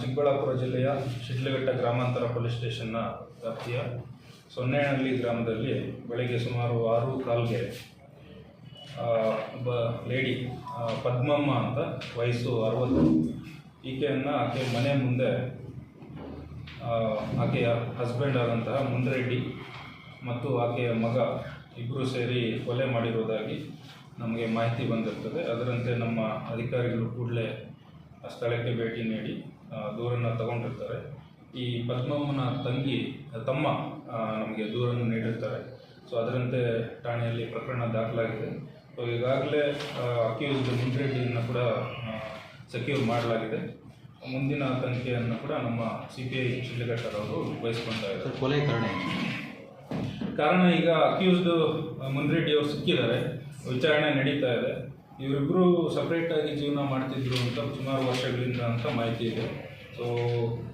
ಚಿಕ್ಕಬಳ್ಳಾಪುರ ಜಿಲ್ಲೆಯ ಶಿಡ್ಲಘಟ್ಟ ಗ್ರಾಮಾಂತರ ಪೊಲೀಸ್ ಸ್ಟೇಷನ್ನ ವ್ಯಾಪ್ತಿಯ ಸೊನ್ನೆಹಳ್ಳಿ ಗ್ರಾಮದಲ್ಲಿ ಬೆಳಗ್ಗೆ ಸುಮಾರು ಆರು ಕಾಲ್ಗೆ ಒಬ್ಬ ಲೇಡಿ ಪದ್ಮಮ್ಮ ಅಂತ ವಯಸ್ಸು ಅರವತ್ತು, ಈಕೆಯನ್ನು ಆಕೆ ಮನೆ ಮುಂದೆ ಆಕೆಯ ಹಸ್ಬೆಂಡ್ ಆದಂತಹ ಮುಂದ್ರೆಡ್ಡಿ ಮತ್ತು ಆಕೆಯ ಮಗ ಇಬ್ಬರು ಸೇರಿ ಕೊಲೆ ಮಾಡಿರುವುದಾಗಿ ನಮಗೆ ಮಾಹಿತಿ ಬಂದಿರ್ತದೆ. ಅದರಂತೆ ನಮ್ಮ ಅಧಿಕಾರಿಗಳು ಕೂಡಲೇ ಸ್ಥಳಕ್ಕೆ ಭೇಟಿ ನೀಡಿ ಆ, ದೂರನ್ನು ತಗೊಂಡಿರ್ತಾರೆ. ಈ ಪದ್ಮಮ್ಮನ ತಂಗಿ ತಮ್ಮ ನಮಗೆ ದೂರನ್ನು ನೀಡಿರ್ತಾರೆ. ಸೊ ಅದರಂತೆ ಠಾಣೆಯಲ್ಲಿ ಪ್ರಕರಣ ದಾಖಲಾಗಿದೆ. ಸೊ ಈಗಾಗಲೇ ಅಕ್ಯೂಸ್ಡ್ ಮುಂಡ್ರೆಡ್ಡಿಯನ್ನು ಕೂಡ ಸೆಕ್ಯೂರ್ ಮಾಡಲಾಗಿದೆ. ಮುಂದಿನ ತನಿಖೆಯನ್ನು ಕೂಡ ನಮ್ಮ ಸಿ ಪಿ ಐ ಅವರು ವಹಿಸ್ಕೊಳ್ತಾ ಇದ್ದಾರೆ. ಕೊಲೆ ಕಾರಣ ಕಾರಣ ಈಗ ಅಕ್ಯೂಸ್ಡ್ ಮುನ್ರೆಡ್ಡಿ ಅವರು ಸಿಕ್ಕಿದ್ದಾರೆ. ವಿಚಾರಣೆ ನಡೀತಾ ಇದೆ. ಇವರಿಬ್ಬರು ಸಪ್ರೇಟಾಗಿ ಜೀವನ ಮಾಡ್ತಿದ್ರು ಅಂತ ಸುಮಾರು ವರ್ಷಗಳಿಂದ ಅಂತ ಮಾಹಿತಿ ಇದೆ. ಸೊ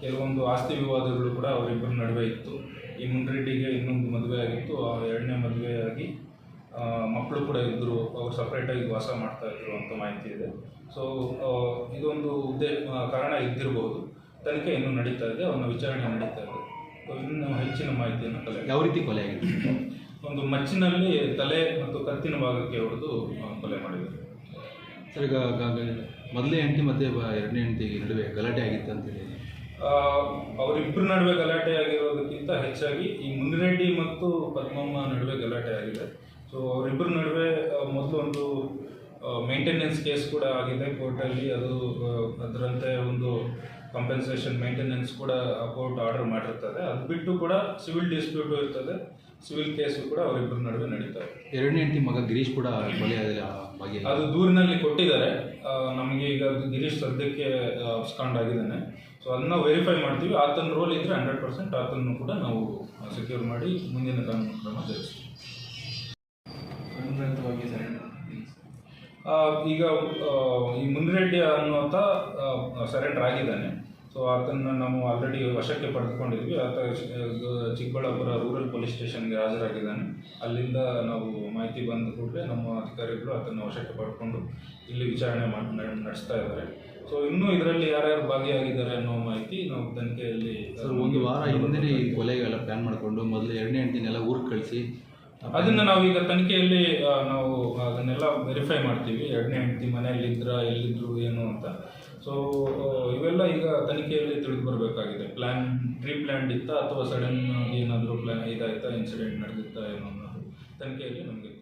ಕೆಲವೊಂದು ಆಸ್ತಿ ವಿವಾದಗಳು ಕೂಡ ಅವರಿಬ್ಬರ ನಡುವೆ ಇತ್ತು. ಈ ಮುನ್ರೆಡ್ಡಿಗೆ ಇನ್ನೊಂದು ಮದುವೆ ಆಗಿತ್ತು. ಆ ಎರಡನೇ ಮದುವೆಯಾಗಿ ಮಕ್ಕಳು ಕೂಡ ಇದ್ದರು ಅವರು ಸಪ್ರೇಟಾಗಿ ವಾಸ ಮಾಡ್ತಾ ಇದ್ರು ಅಂತ ಮಾಹಿತಿ ಇದೆ. ಸೊ ಇದೊಂದು ಉದ್ದೇ ಕಾರಣ ಇದ್ದಿರಬಹುದು ತನಿಖೆ ಇನ್ನೂ ನಡೀತಾ ಇದೆ. ಅವನ ವಿಚಾರಣೆ ನಡೀತಾ ಇದೆ. ಸೊ ಇನ್ನು ಹೆಚ್ಚಿನ ಮಾಹಿತಿಯನ್ನು ಕಲೆ ಯಾವ ರೀತಿ ಕೊಲೆ ಆಗಿದೆ? ಒಂದು ಮಚ್ಚಿನಲ್ಲಿ ತಲೆ ಮತ್ತು ಕತ್ತಿನ ಭಾಗಕ್ಕೆ ಹೊಡೆದು ಕೊಲೆ ಮಾಡಿದ್ದಾರೆ. ಗ- ಮೊದಲನೇ ಹೆಂಡತಿ ಮತ್ತು ಎರಡನೇ ಹೆಂಡತಿ ನಡುವೆ ಗಲಾಟೆ ಆಗಿತ್ತು ಅಂತೇಳಿ ಆ, ಅವರಿಬ್ಬರ ನಡುವೆ ಗಲಾಟೆ ಆಗಿರೋದಕ್ಕಿಂತ ಹೆಚ್ಚಾಗಿ ಈ ಮುನಿರೆಡ್ಡಿ ಮತ್ತು ಪದ್ಮಮ್ಮ ನಡುವೆ ಗಲಾಟೆ ಆಗಿದೆ. ಸೊ ಅವರಿಬ್ಬರ ನಡುವೆ ಮೊದಲು ಒಂದು ಮೇಂಟೆನೆನ್ಸ್ ಕೇಸ್ ಕೂಡ ಆಗಿದೆ ಕೋರ್ಟಲ್ಲಿ. ಅದು ಅದರಂತೆ ಒಂದು ಕಂಪೆನ್ಸೇಷನ್ ಮೇಂಟೆನೆನ್ಸ್ ಕೂಡ ಕೋರ್ಟ್ ಆರ್ಡರ್ ಮಾಡಿರ್ತದೆ ಅದು ಬಿಟ್ಟು ಕೂಡ ಸಿವಿಲ್ ಡಿಸ್ಪ್ಯೂಟು ಇರ್ತದೆ. ಸಿವಿಲ್ ಕೇಸು ಕೂಡ ಅವರಿಬ್ಬರ ನಡುವೆ ನಡೀತಾರೆ ಇದೆ. ಎರಡನೇ ಹೆಂಡತಿ ಮಗ ಗಿರೀಶ್ ಕೂಡ ಬಗ್ಗೆ ಅದು ದೂರಿನಲ್ಲಿ ಕೊಟ್ಟಿದ್ದಾರೆ. ನಮಗೆ ಈಗ ಅದು ಗಿರೀಶ್ ಸದ್ಯಕ್ಕೆ ಅಬ್ಸ್ಕಾಂಡ್ ಆಗಿದ್ದಾನೆ ಸೊ ಅದನ್ನ ವೆರಿಫೈ ಮಾಡ್ತೀವಿ. ಆತನ ರೋಲ್ ಇದ್ರೆ ಹಂಡ್ರೆಡ್ ಪರ್ಸೆಂಟ್ ಆತನ್ನು ಕೂಡ ನಾವು ಸೆಕ್ಯೂರ್ ಮಾಡಿ ಮುಂದಿನ ಕಾನೂನು ಕ್ರಮ ಜರುಗಿಸ್ತೀವಿ. ಆ, ಈಗ ಈ ಮುನಿರೆಡ್ಡಿ ಅನ್ನುವಂಥ ಸರೆಂಡರ್ ಆಗಿದ್ದಾನೆ. ಸೊ ಅದನ್ನು ನಾವು ಆಲ್ರೆಡಿ ವಶಕ್ಕೆ ಪಡೆದುಕೊಂಡಿದ್ವಿ. ಆತ ಚಿಕ್ಕಬಳ್ಳಾಪುರ ರೂರಲ್ ಪೊಲೀಸ್ ಸ್ಟೇಷನ್ಗೆ ಹಾಜರಾಗಿದ್ದಾನೆ. ಅಲ್ಲಿಂದ ನಾವು ಮಾಹಿತಿ ಬಂದ ಕೂಡಲೇ ನಮ್ಮ ಅಧಿಕಾರಿಗಳು ಅದನ್ನು ವಶಕ್ಕೆ ಪಡ್ಕೊಂಡು ಇಲ್ಲಿ ವಿಚಾರಣೆ ಮಾಡಿ ನಡೆಸ್ತಾ ಇದ್ದಾರೆ. ಸೊ ಇನ್ನೂ ಇದರಲ್ಲಿ ಯಾರ್ಯಾರು ಭಾಗಿಯಾಗಿದ್ದಾರೆ ಅನ್ನೋ ಮಾಹಿತಿ ನಾವು ತನಿಖೆಯಲ್ಲಿ ಸರ್, ಒಂದು ವಾರ ಹಿಂದೆ ಕೊಲೆಗೆಲ್ಲ ಪ್ಲ್ಯಾನ್ ಮಾಡಿಕೊಂಡು ಮೊದಲು ಎರಡನೇ ಹೆಂಡತಿನೆಲ್ಲ ಊರಿಗೆ ಕಳಿಸಿ ಅದನ್ನು ನಾವೀಗ ತನಿಖೆಯಲ್ಲಿ ನಾವು ಅದನ್ನೆಲ್ಲ ವೆರಿಫೈ ಮಾಡ್ತೀವಿ. ಎರಡನೇ ಹೆಂಡತಿ ಮನೆಯಲ್ಲಿ ಇದ್ರ ಎಲ್ಲಿದ್ರು, ಏನು ಅಂತ. ಸೊ ಇವೆಲ್ಲ ಈಗ ತನಿಖೆಯಲ್ಲಿ ತಿಳಿದು ಬರಬೇಕಾಗಿದೆ. ಪ್ಲ್ಯಾನ್ ಪ್ರೀ ಪ್ಲ್ಯಾನ್ಡ್ ಇತ್ತಾ, ಅಥವಾ ಸಡನ್ ಏನಾದರೂ ಪ್ಲ್ಯಾನ್ ಇದಾಯ್ತಾ ಇನ್ಸಿಡೆಂಟ್ ನಡೆದಿತ್ತಾ, ಏನೋ ಅನ್ನೋದು ತನಿಖೆಯಲ್ಲಿ ನಮಗೆ